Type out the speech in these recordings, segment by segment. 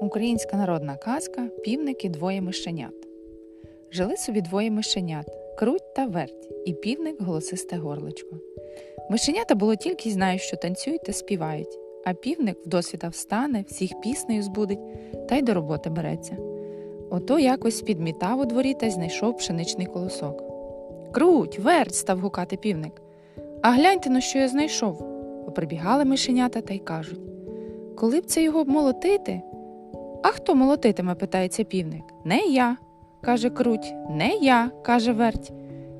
Українська народна казка Півник і двоє мишенят. Жили собі двоє мишенят круть та верть, і півник голосисте горличко. Мишенята було тільки й знають, що танцюють та співають, а півник вдосвіта встане, всіх піснею збудить та й до роботи береться. Ото якось підмітав у дворі та й знайшов пшеничний колосок. Круть, верть, став гукати півник. А гляньте на що я знайшов. Поприбігали мишенята та й кажуть коли б це його молотити? А хто молотитиме? питається півник. Не я, каже круть, не я, каже верть.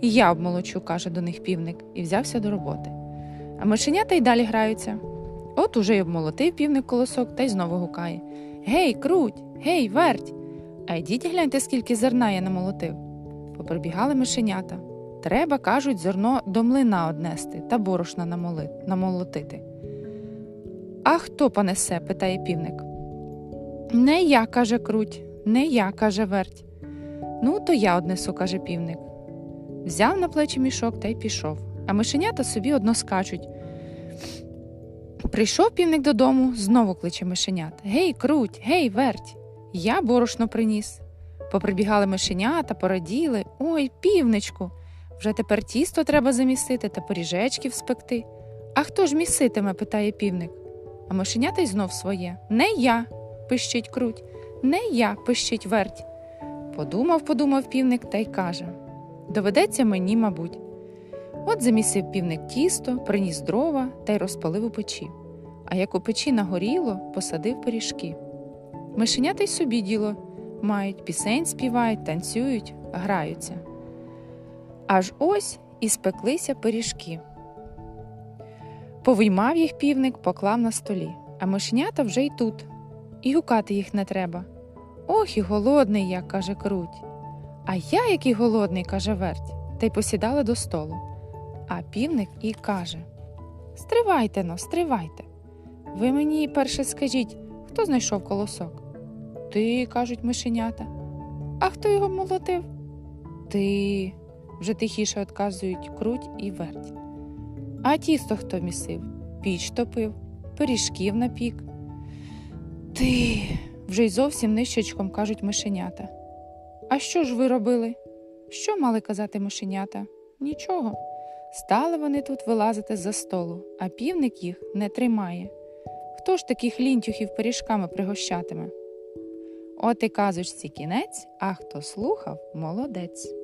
Я обмолочу, каже до них півник, і взявся до роботи. А мишенята й далі граються. От уже й обмолотив півник колосок та й знову гукає Гей, круть, гей, верть. А йдіть гляньте, скільки зерна я намолотив. Поприбігали мишенята. Треба, кажуть, зерно до млина однести та борошна намолотити. А хто понесе? питає півник. Не я, каже круть, не я, каже верть. Ну, то я однесу, каже півник. Взяв на плечі мішок та й пішов, а мишенята собі одно скачуть. Прийшов півник додому, знову кличе мишенят. Гей, круть, гей, верть. Я борошно приніс. Поприбігали мишенята, пораділи. Ой, півничку, вже тепер тісто треба замісити та пиріжечків спекти. А хто ж міситиме? питає півник. А мишенята й знов своє. Не я, пищить круть, не я, пищить верть. Подумав, подумав півник та й каже Доведеться мені, мабуть. От замісив півник тісто, приніс дрова та й розпалив у печі. А як у печі нагоріло, посадив пиріжки. Мишенята й собі діло мають, пісень співають, танцюють, граються. Аж ось і спеклися пиріжки. Повиймав їх півник, поклав на столі, а мишенята вже й тут, і гукати їх не треба. Ох, і голодний я, каже круть. А я який голодний, каже верть, та й посідали до столу. А півник і каже Стривайте но, стривайте. Ви мені перше скажіть, хто знайшов колосок? Ти, кажуть мишенята. А хто його молотив? Ти. вже тихіше отказують круть і верть. А тісто хто місив? Піч топив, пиріжків напік. Ти. вже й зовсім нищечком кажуть мишенята. А що ж ви робили? Що мали казати мишенята? Нічого. Стали вони тут вилазити за столу, а півник їх не тримає. Хто ж таких лінтюхів пиріжками пригощатиме? От і казочці кінець, а хто слухав молодець.